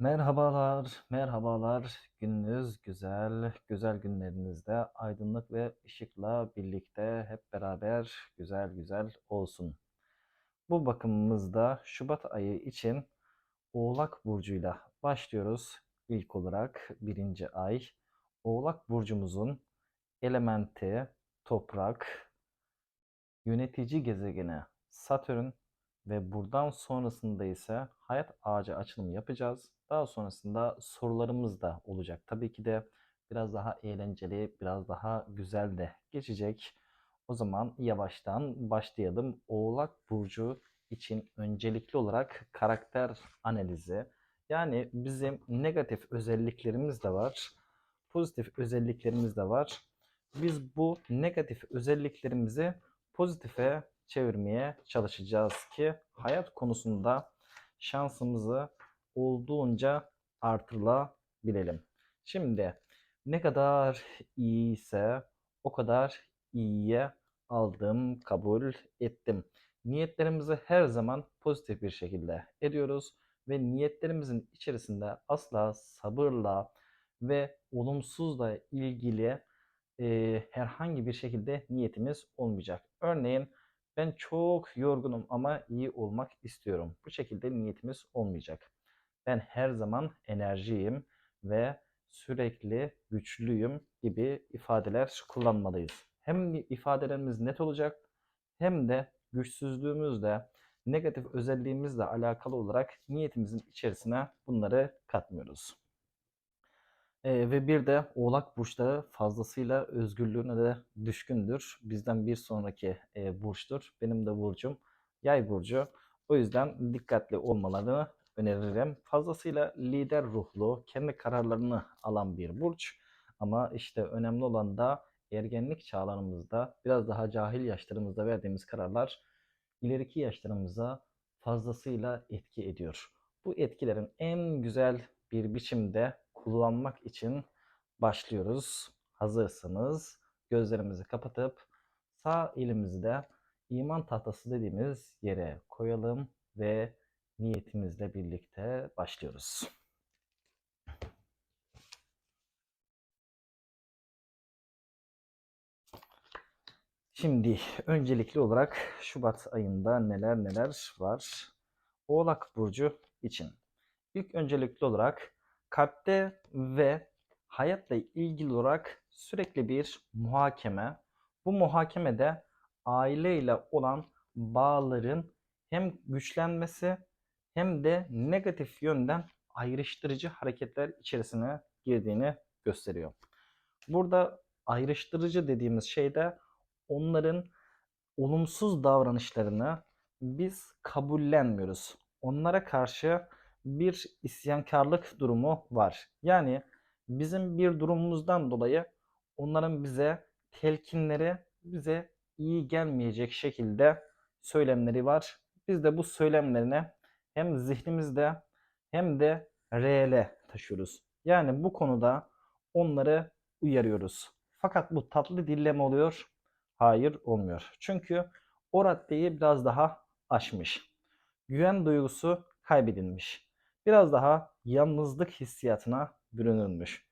Merhabalar, merhabalar. Gününüz güzel, güzel günlerinizde aydınlık ve ışıkla birlikte hep beraber güzel güzel olsun. Bu bakımımızda Şubat ayı için Oğlak Burcu'yla başlıyoruz. İlk olarak birinci ay. Oğlak Burcumuzun elementi toprak, yönetici gezegeni Satürn ve buradan sonrasında ise hayat ağacı açılımı yapacağız. Daha sonrasında sorularımız da olacak. Tabii ki de biraz daha eğlenceli, biraz daha güzel de geçecek. O zaman yavaştan başlayalım. Oğlak Burcu için öncelikli olarak karakter analizi. Yani bizim negatif özelliklerimiz de var, pozitif özelliklerimiz de var. Biz bu negatif özelliklerimizi pozitife çevirmeye çalışacağız ki hayat konusunda şansımızı olduğunca artırılabilelim. Şimdi ne kadar iyiyse o kadar iyiye aldım, kabul ettim. Niyetlerimizi her zaman pozitif bir şekilde ediyoruz ve niyetlerimizin içerisinde asla sabırla ve olumsuzla ilgili e, herhangi bir şekilde niyetimiz olmayacak. Örneğin ben çok yorgunum ama iyi olmak istiyorum. Bu şekilde niyetimiz olmayacak. Ben her zaman enerjiyim ve sürekli güçlüyüm gibi ifadeler kullanmalıyız. Hem ifadelerimiz net olacak hem de güçsüzlüğümüzle negatif özelliğimizle alakalı olarak niyetimizin içerisine bunları katmıyoruz. Ee, ve bir de Oğlak burçları fazlasıyla özgürlüğüne de düşkündür. Bizden bir sonraki e, burçtur. Benim de burcum Yay burcu. O yüzden dikkatli olmalarını öneririm. Fazlasıyla lider ruhlu, kendi kararlarını alan bir burç. Ama işte önemli olan da ergenlik çağlarımızda biraz daha cahil yaşlarımızda verdiğimiz kararlar ileriki yaşlarımıza fazlasıyla etki ediyor. Bu etkilerin en güzel bir biçimde kullanmak için başlıyoruz. Hazırsanız gözlerimizi kapatıp sağ elimizi de iman tahtası dediğimiz yere koyalım ve niyetimizle birlikte başlıyoruz. Şimdi öncelikli olarak Şubat ayında neler neler var? Oğlak Burcu için. İlk öncelikli olarak kalpte ve hayatla ilgili olarak sürekli bir muhakeme. Bu muhakemede aileyle olan bağların hem güçlenmesi hem de negatif yönden ayrıştırıcı hareketler içerisine girdiğini gösteriyor. Burada ayrıştırıcı dediğimiz şey de onların olumsuz davranışlarını biz kabullenmiyoruz. Onlara karşı bir isyankarlık durumu var. Yani bizim bir durumumuzdan dolayı onların bize telkinleri bize iyi gelmeyecek şekilde söylemleri var. Biz de bu söylemlerine hem zihnimizde hem de reale taşıyoruz. Yani bu konuda onları uyarıyoruz. Fakat bu tatlı dille mi oluyor? Hayır olmuyor. Çünkü o raddeyi biraz daha aşmış. Güven duygusu kaybedilmiş biraz daha yalnızlık hissiyatına bürünülmüş.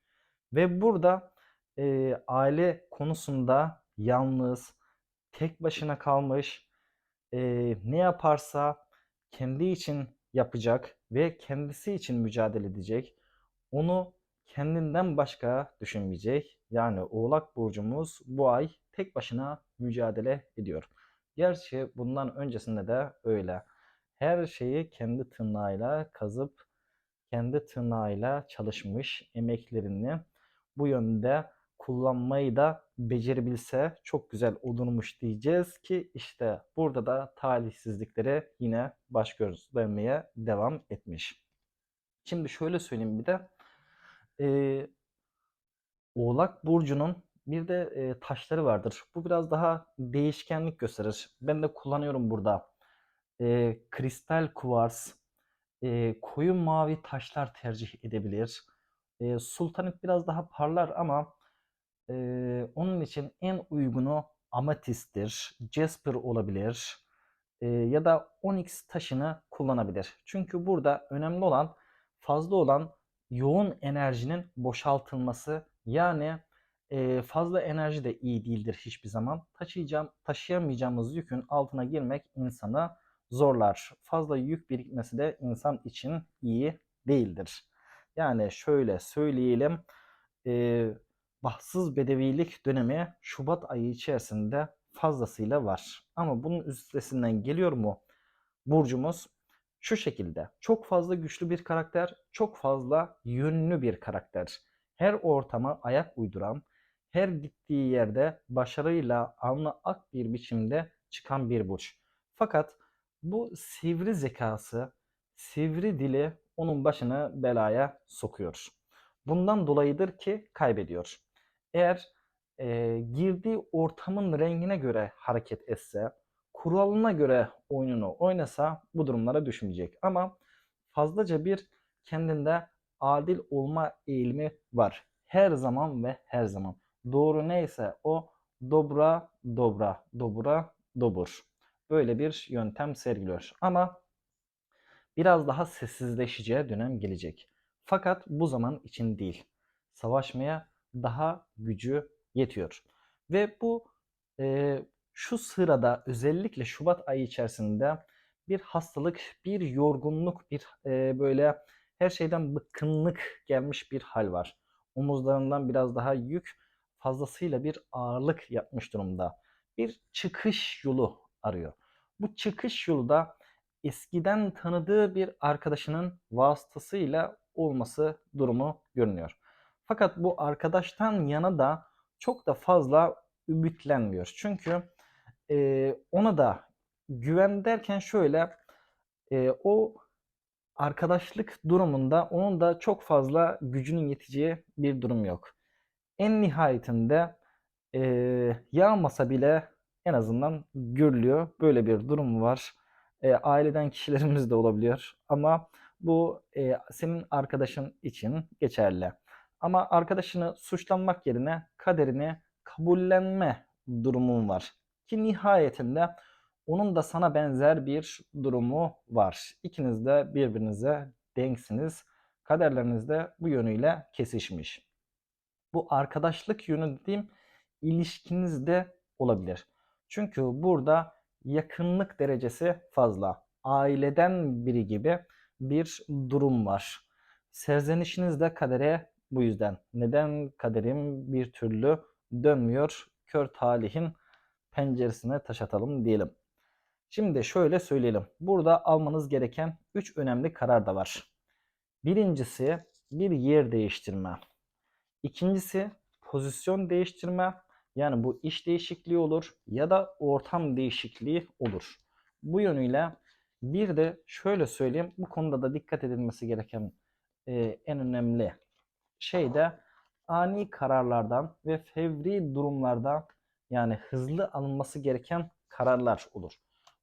Ve burada e, aile konusunda yalnız, tek başına kalmış, e, ne yaparsa kendi için yapacak ve kendisi için mücadele edecek. Onu kendinden başka düşünmeyecek. Yani Oğlak burcumuz bu ay tek başına mücadele ediyor. Gerçi bundan öncesinde de öyle. Her şeyi kendi tırnağıyla kazıp kendi tırnağıyla çalışmış emeklerini bu yönde kullanmayı da becerebilse çok güzel olurmuş diyeceğiz ki işte burada da talihsizliklere yine baş göstermeye devam etmiş. Şimdi şöyle söyleyeyim bir de e, Oğlak Burcu'nun bir de e, taşları vardır. Bu biraz daha değişkenlik gösterir. Ben de kullanıyorum burada. E, kristal kuvars, e, koyu mavi taşlar tercih edebilir. E, sultanit biraz daha parlar ama e, onun için en uygunu amatisttir, jasper olabilir e, ya da onyx taşını kullanabilir. Çünkü burada önemli olan fazla olan yoğun enerjinin boşaltılması yani e, fazla enerji de iyi değildir hiçbir zaman. Taşıyacağım, taşıyamayacağımız yükün altına girmek insanı zorlar. Fazla yük birikmesi de insan için iyi değildir. Yani şöyle söyleyelim, e, bahtsız bedevilik dönemi Şubat ayı içerisinde fazlasıyla var. Ama bunun üstesinden geliyor mu burcumuz? Şu şekilde çok fazla güçlü bir karakter, çok fazla yönlü bir karakter. Her ortama ayak uyduran, her gittiği yerde başarıyla alnı ak bir biçimde çıkan bir burç. Fakat bu sivri zekası, sivri dili onun başını belaya sokuyor. Bundan dolayıdır ki kaybediyor. Eğer e, girdiği ortamın rengine göre hareket etse, kuralına göre oyununu oynasa bu durumlara düşmeyecek. Ama fazlaca bir kendinde adil olma eğilimi var. Her zaman ve her zaman. Doğru neyse o dobra dobra dobra dobur. Böyle bir yöntem sergiliyor. Ama biraz daha sessizleşeceği dönem gelecek. Fakat bu zaman için değil. Savaşmaya daha gücü yetiyor. Ve bu e, şu sırada özellikle Şubat ayı içerisinde bir hastalık, bir yorgunluk, bir e, böyle her şeyden bıkkınlık gelmiş bir hal var. Omuzlarından biraz daha yük, fazlasıyla bir ağırlık yapmış durumda. Bir çıkış yolu arıyor. Bu çıkış yolu da eskiden tanıdığı bir arkadaşının vasıtasıyla olması durumu görünüyor. Fakat bu arkadaştan yana da çok da fazla ümitlenmiyor. Çünkü e, ona da güven derken şöyle e, o arkadaşlık durumunda onun da çok fazla gücünün yeteceği bir durum yok. En nihayetinde e, yağmasa bile en azından görülüyor. Böyle bir durum var. E, aileden kişilerimiz de olabiliyor. Ama bu e, senin arkadaşın için geçerli. Ama arkadaşını suçlanmak yerine kaderini kabullenme durumun var. Ki nihayetinde onun da sana benzer bir durumu var. İkiniz de birbirinize denksiniz. Kaderleriniz de bu yönüyle kesişmiş. Bu arkadaşlık yönü dediğim ilişkinizde olabilir. Çünkü burada yakınlık derecesi fazla. Aileden biri gibi bir durum var. Serzenişiniz de kadere bu yüzden. Neden kaderim bir türlü dönmüyor? Kör talihin penceresine taş atalım diyelim. Şimdi şöyle söyleyelim. Burada almanız gereken 3 önemli karar da var. Birincisi bir yer değiştirme. İkincisi pozisyon değiştirme. Yani bu iş değişikliği olur ya da ortam değişikliği olur. Bu yönüyle bir de şöyle söyleyeyim. Bu konuda da dikkat edilmesi gereken e, en önemli şey de ani kararlardan ve fevri durumlardan yani hızlı alınması gereken kararlar olur.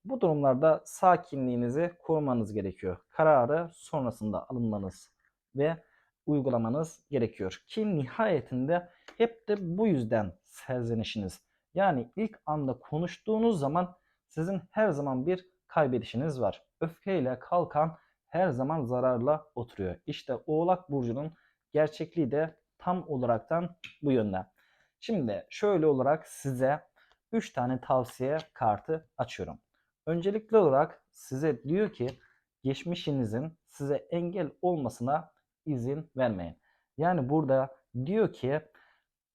Bu durumlarda sakinliğinizi korumanız gerekiyor. Kararı sonrasında alınmanız ve uygulamanız gerekiyor. Ki nihayetinde hep de bu yüzden serzenişiniz. Yani ilk anda konuştuğunuz zaman sizin her zaman bir kaybedişiniz var. Öfkeyle kalkan her zaman zararla oturuyor. İşte Oğlak Burcu'nun gerçekliği de tam olaraktan bu yönde. Şimdi şöyle olarak size 3 tane tavsiye kartı açıyorum. Öncelikli olarak size diyor ki geçmişinizin size engel olmasına izin vermeyin. Yani burada diyor ki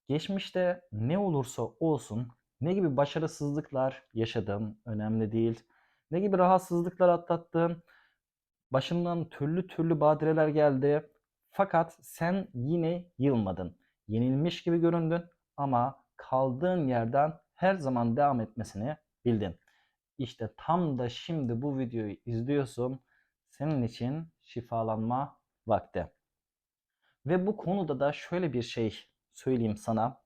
geçmişte ne olursa olsun ne gibi başarısızlıklar yaşadın önemli değil. Ne gibi rahatsızlıklar atlattın. Başından türlü türlü badireler geldi. Fakat sen yine yılmadın. Yenilmiş gibi göründün ama kaldığın yerden her zaman devam etmesini bildin. İşte tam da şimdi bu videoyu izliyorsun. Senin için şifalanma vakti. Ve bu konuda da şöyle bir şey söyleyeyim sana.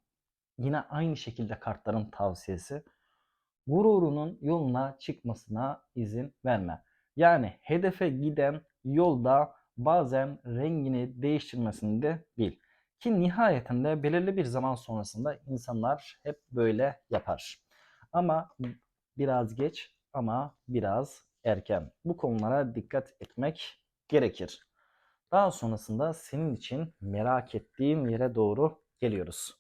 Yine aynı şekilde kartların tavsiyesi. Gururunun yoluna çıkmasına izin verme. Yani hedefe giden yolda bazen rengini değiştirmesini de bil. Ki nihayetinde belirli bir zaman sonrasında insanlar hep böyle yapar. Ama biraz geç ama biraz erken. Bu konulara dikkat etmek gerekir. Daha sonrasında senin için merak ettiğin yere doğru geliyoruz.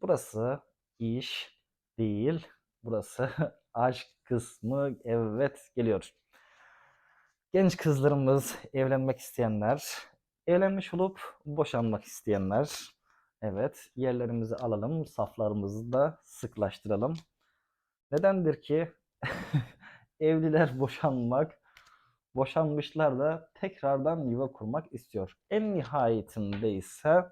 Burası iş değil, burası aşk kısmı. Evet geliyor. Genç kızlarımız, evlenmek isteyenler, evlenmiş olup boşanmak isteyenler. Evet, yerlerimizi alalım, saflarımızı da sıklaştıralım. Nedendir ki evliler boşanmak, boşanmışlar da tekrardan yuva kurmak istiyor. En nihayetinde ise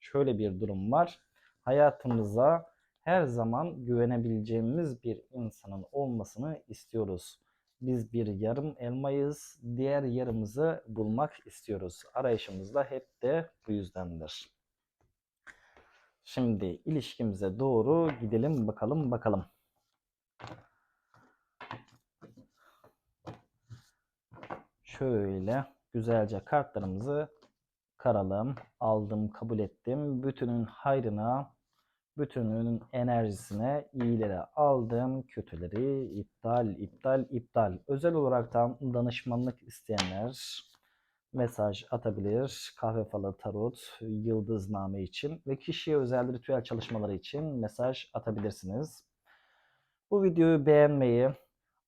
şöyle bir durum var. Hayatımıza her zaman güvenebileceğimiz bir insanın olmasını istiyoruz. Biz bir yarım elmayız, diğer yarımızı bulmak istiyoruz. Arayışımız da hep de bu yüzdendir. Şimdi ilişkimize doğru gidelim bakalım bakalım. Şöyle güzelce kartlarımızı karalım. Aldım, kabul ettim. Bütünün hayrına, bütünün enerjisine iyileri aldım. Kötüleri iptal, iptal, iptal. Özel olaraktan danışmanlık isteyenler mesaj atabilir. Kahve falı, tarot, yıldızname için ve kişiye özel ritüel çalışmaları için mesaj atabilirsiniz. Bu videoyu beğenmeyi,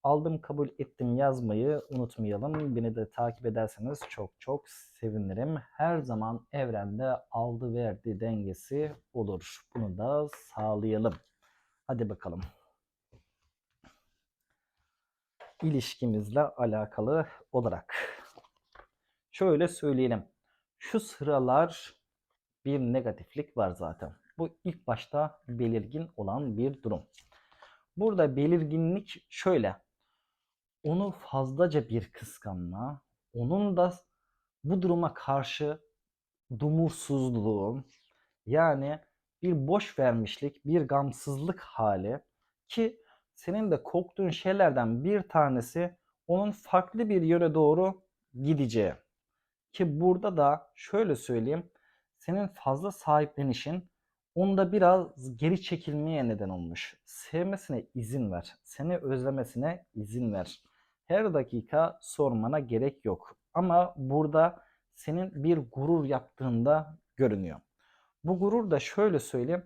aldım kabul ettim yazmayı unutmayalım. Beni de takip ederseniz çok çok sevinirim. Her zaman evrende aldı verdi dengesi olur. Bunu da sağlayalım. Hadi bakalım. İlişkimizle alakalı olarak. Şöyle söyleyelim. Şu sıralar bir negatiflik var zaten. Bu ilk başta belirgin olan bir durum. Burada belirginlik şöyle onu fazlaca bir kıskanma, onun da bu duruma karşı dumursuzluğu, yani bir boş vermişlik, bir gamsızlık hali ki senin de korktuğun şeylerden bir tanesi onun farklı bir yöne doğru gideceği. Ki burada da şöyle söyleyeyim, senin fazla sahiplenişin onda biraz geri çekilmeye neden olmuş. Sevmesine izin ver. Seni özlemesine izin ver her dakika sormana gerek yok. Ama burada senin bir gurur yaptığında görünüyor. Bu gurur da şöyle söyleyeyim.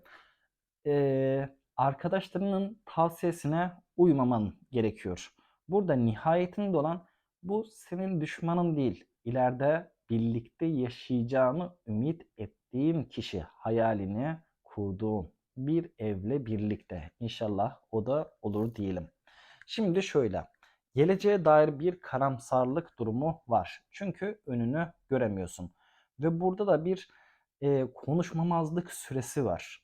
Ee, arkadaşlarının tavsiyesine uymaman gerekiyor. Burada nihayetinde olan bu senin düşmanın değil. İleride birlikte yaşayacağını ümit ettiğin kişi hayalini kurduğun bir evle birlikte. İnşallah o da olur diyelim. Şimdi şöyle geleceğe dair bir karamsarlık durumu var. Çünkü önünü göremiyorsun. Ve burada da bir e, konuşmamazlık süresi var.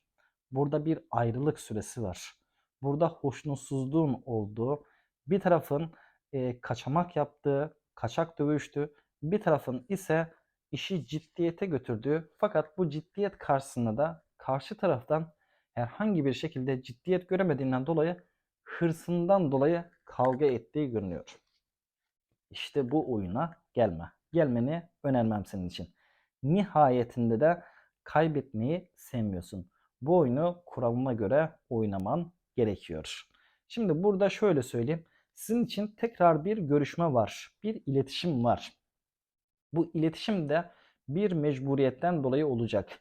Burada bir ayrılık süresi var. Burada hoşnutsuzluğun olduğu, bir tarafın e, kaçamak yaptığı, kaçak dövüştü, bir tarafın ise işi ciddiyete götürdüğü fakat bu ciddiyet karşısında da karşı taraftan herhangi bir şekilde ciddiyet göremediğinden dolayı hırsından dolayı kavga ettiği görünüyor. İşte bu oyuna gelme. Gelmeni önermem senin için. Nihayetinde de kaybetmeyi sevmiyorsun. Bu oyunu kuralına göre oynaman gerekiyor. Şimdi burada şöyle söyleyeyim. Sizin için tekrar bir görüşme var. Bir iletişim var. Bu iletişim de bir mecburiyetten dolayı olacak.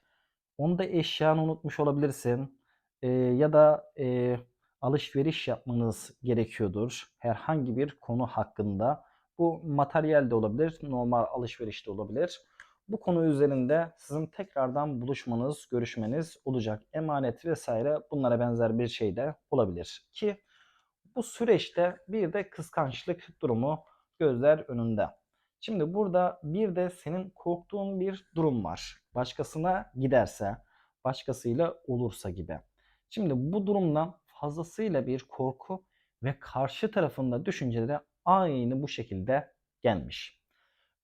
Onda eşyanı unutmuş olabilirsin. Ee, ya da e, alışveriş yapmanız gerekiyordur. Herhangi bir konu hakkında. Bu materyal de olabilir, normal alışveriş de olabilir. Bu konu üzerinde sizin tekrardan buluşmanız, görüşmeniz olacak. Emanet vesaire bunlara benzer bir şey de olabilir. Ki bu süreçte bir de kıskançlık durumu gözler önünde. Şimdi burada bir de senin korktuğun bir durum var. Başkasına giderse, başkasıyla olursa gibi. Şimdi bu durumdan fazlasıyla bir korku ve karşı tarafında düşünceleri aynı bu şekilde gelmiş.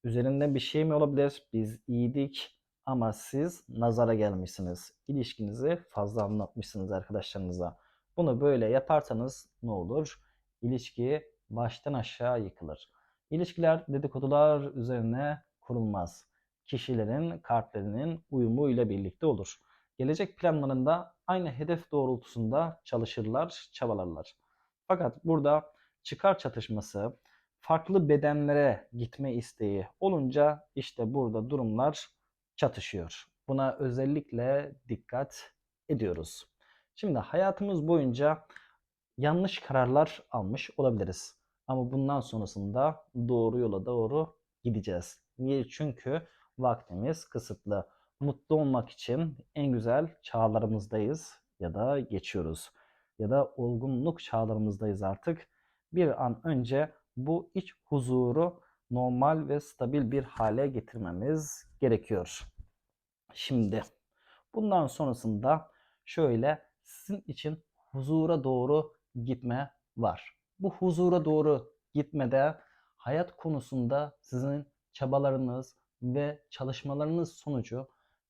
Üzerinde bir şey mi olabilir? Biz iyiydik ama siz nazara gelmişsiniz. İlişkinizi fazla anlatmışsınız arkadaşlarınıza. Bunu böyle yaparsanız ne olur? İlişki baştan aşağı yıkılır. İlişkiler dedikodular üzerine kurulmaz. Kişilerin kartlarının uyumuyla birlikte olur. Gelecek planlarında aynı hedef doğrultusunda çalışırlar, çabalarlar. Fakat burada çıkar çatışması, farklı bedenlere gitme isteği olunca işte burada durumlar çatışıyor. Buna özellikle dikkat ediyoruz. Şimdi hayatımız boyunca yanlış kararlar almış olabiliriz. Ama bundan sonrasında doğru yola doğru gideceğiz. Niye? Çünkü vaktimiz kısıtlı. Mutlu olmak için en güzel çağlarımızdayız ya da geçiyoruz. Ya da olgunluk çağlarımızdayız artık. Bir an önce bu iç huzuru normal ve stabil bir hale getirmemiz gerekiyor. Şimdi bundan sonrasında şöyle sizin için huzura doğru gitme var. Bu huzura doğru gitmede hayat konusunda sizin çabalarınız ve çalışmalarınız sonucu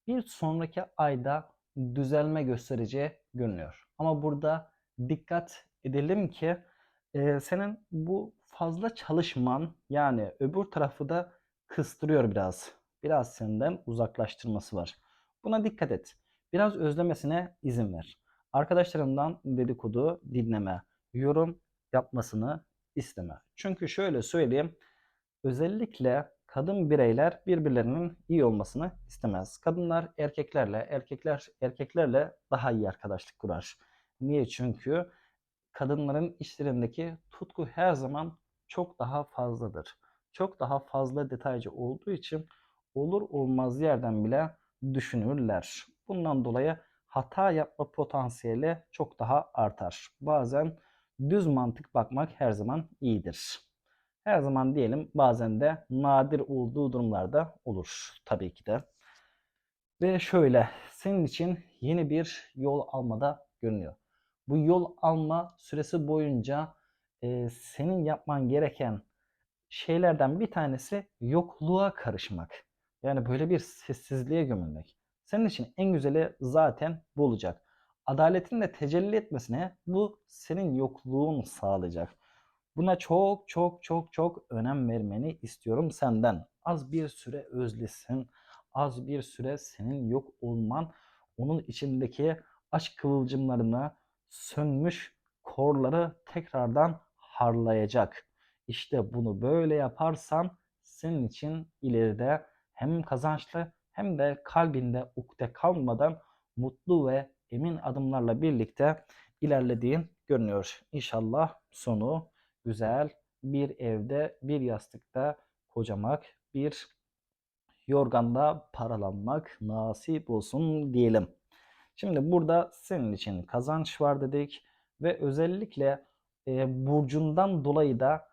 bir sonraki ayda düzelme göstereceği görünüyor. Ama burada dikkat edelim ki e, senin bu fazla çalışman yani öbür tarafı da kıstırıyor biraz. Biraz senden uzaklaştırması var. Buna dikkat et. Biraz özlemesine izin ver. Arkadaşlarından dedikodu dinleme, yorum yapmasını isteme. Çünkü şöyle söyleyeyim, özellikle kadın bireyler birbirlerinin iyi olmasını istemez. Kadınlar erkeklerle, erkekler erkeklerle daha iyi arkadaşlık kurar. Niye? Çünkü kadınların işlerindeki tutku her zaman çok daha fazladır. Çok daha fazla detaycı olduğu için olur olmaz yerden bile düşünürler. Bundan dolayı hata yapma potansiyeli çok daha artar. Bazen düz mantık bakmak her zaman iyidir. Her zaman diyelim bazen de nadir olduğu durumlarda olur tabii ki de. Ve şöyle senin için yeni bir yol almada görünüyor. Bu yol alma süresi boyunca e, senin yapman gereken şeylerden bir tanesi yokluğa karışmak. Yani böyle bir sessizliğe gömülmek. Senin için en güzeli zaten bu olacak. Adaletin de tecelli etmesine bu senin yokluğun sağlayacak. Buna çok çok çok çok önem vermeni istiyorum senden. Az bir süre özlesin. Az bir süre senin yok olman onun içindeki aşk kıvılcımlarını sönmüş korları tekrardan harlayacak. İşte bunu böyle yaparsan senin için ileride hem kazançlı hem de kalbinde ukde kalmadan mutlu ve emin adımlarla birlikte ilerlediğin görünüyor. İnşallah sonu güzel bir evde bir yastıkta kocamak bir yorganda paralanmak nasip olsun diyelim. Şimdi burada senin için kazanç var dedik ve özellikle e, burcundan dolayı da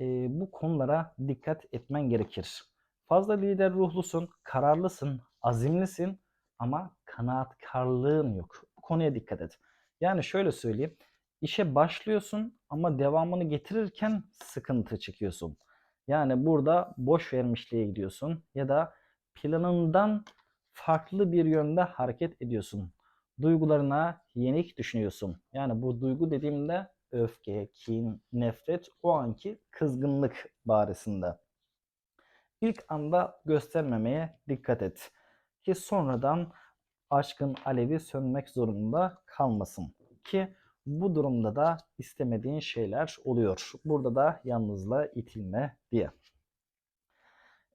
e, bu konulara dikkat etmen gerekir. Fazla lider ruhlusun, kararlısın, azimlisin ama kanaatkarlığın yok. Bu konuya dikkat et. Yani şöyle söyleyeyim. İşe başlıyorsun ama devamını getirirken sıkıntı çekiyorsun. Yani burada boş vermişliğe gidiyorsun ya da planından farklı bir yönde hareket ediyorsun. Duygularına yenik düşünüyorsun. Yani bu duygu dediğimde öfke, kin, nefret o anki kızgınlık barisinde. İlk anda göstermemeye dikkat et. Ki sonradan aşkın alevi sönmek zorunda kalmasın. Ki bu durumda da istemediğin şeyler oluyor. Burada da yalnızlığa itilme diye.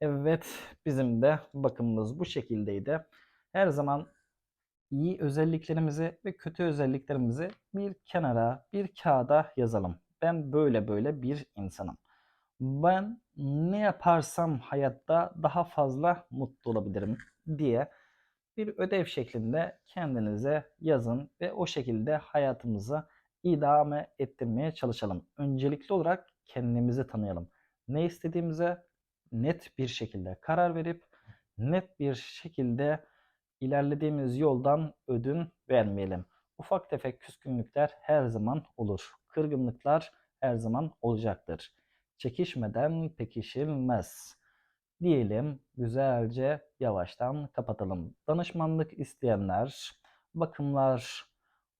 Evet bizim de bakımımız bu şekildeydi. Her zaman iyi özelliklerimizi ve kötü özelliklerimizi bir kenara, bir kağıda yazalım. Ben böyle böyle bir insanım. Ben ne yaparsam hayatta daha fazla mutlu olabilirim diye bir ödev şeklinde kendinize yazın ve o şekilde hayatımızı idame ettirmeye çalışalım. Öncelikli olarak kendimizi tanıyalım. Ne istediğimize net bir şekilde karar verip net bir şekilde ilerlediğimiz yoldan ödün vermeyelim. Ufak tefek küskünlükler her zaman olur. Kırgınlıklar her zaman olacaktır. Çekişmeden pekişilmez. Diyelim güzelce yavaştan kapatalım. Danışmanlık isteyenler, bakımlar,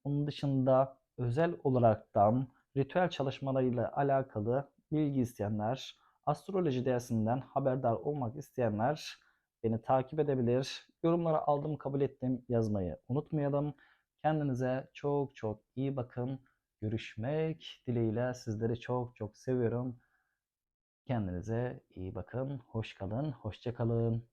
onun dışında özel olaraktan ritüel çalışmalarıyla alakalı bilgi isteyenler, astroloji dersinden haberdar olmak isteyenler beni takip edebilir. Yorumlara aldım kabul ettim yazmayı unutmayalım. Kendinize çok çok iyi bakın. Görüşmek dileğiyle sizleri çok çok seviyorum. Kendinize iyi bakın. Hoş kalın. Hoşça kalın.